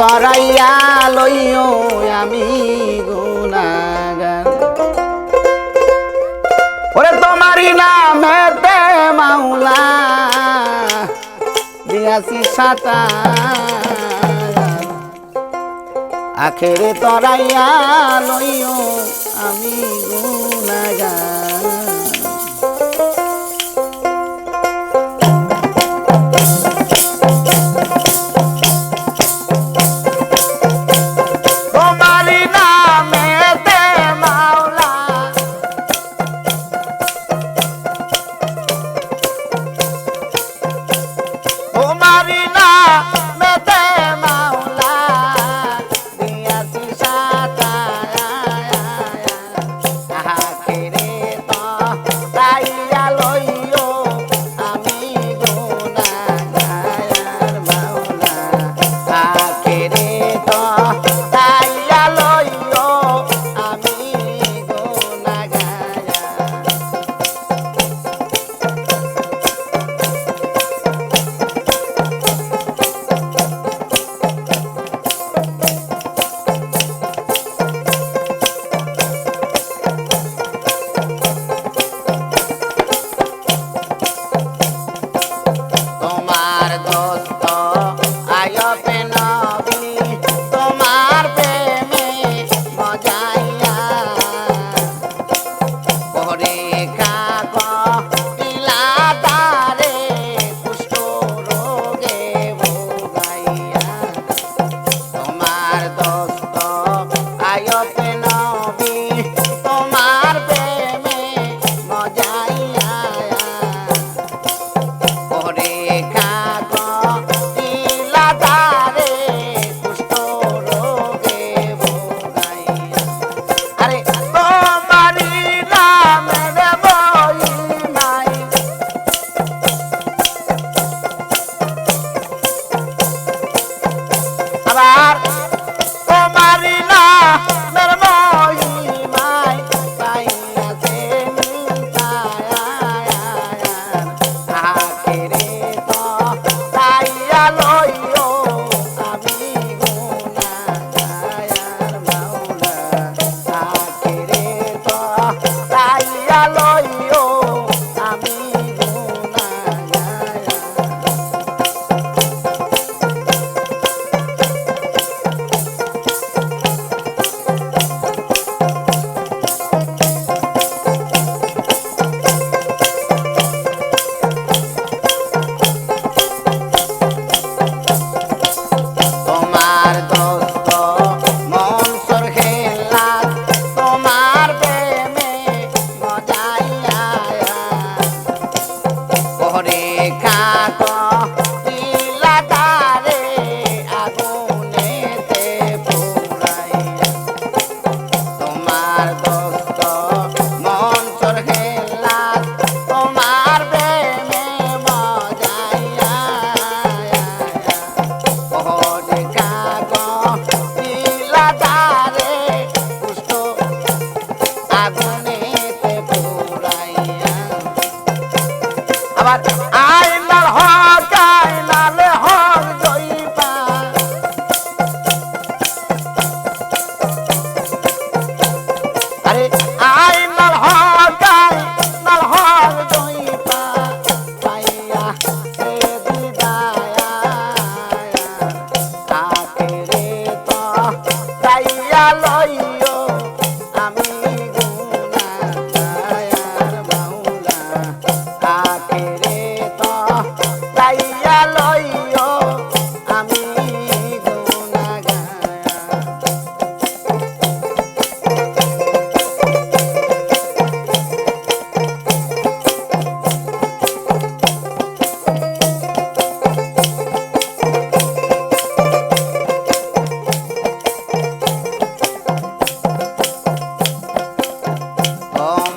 তরাইয়া লইও আমি গুণাগান ওরে তোমারি নামেতে মাওলা, দিয়াছি সাতা আখেরে তরাইয়া লইও আমি গুণাগান Karina.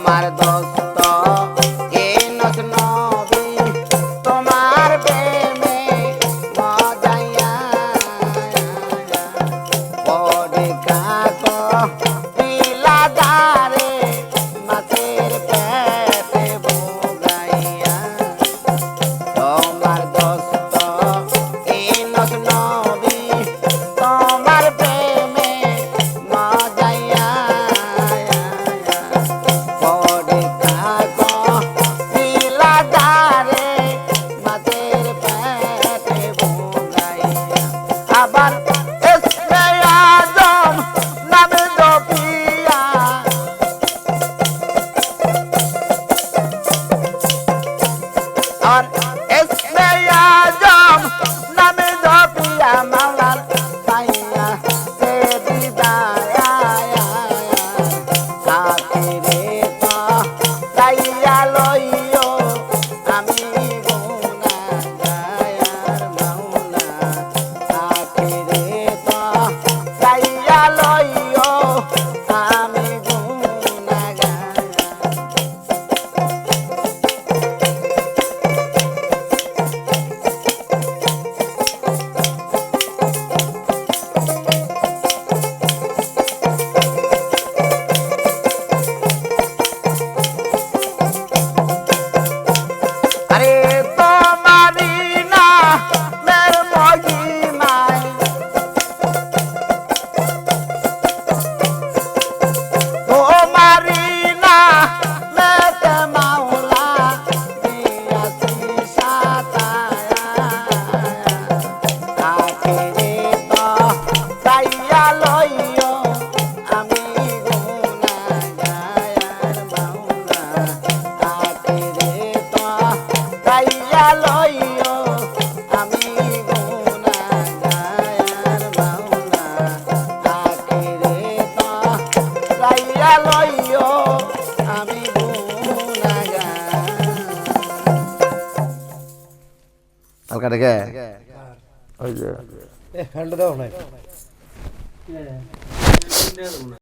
আমার দোস্ত লইয়া লইও আমি লইও আমি হালকা দেখে। ওই যে। হ্যান্ড দাও না। হ্যাঁ।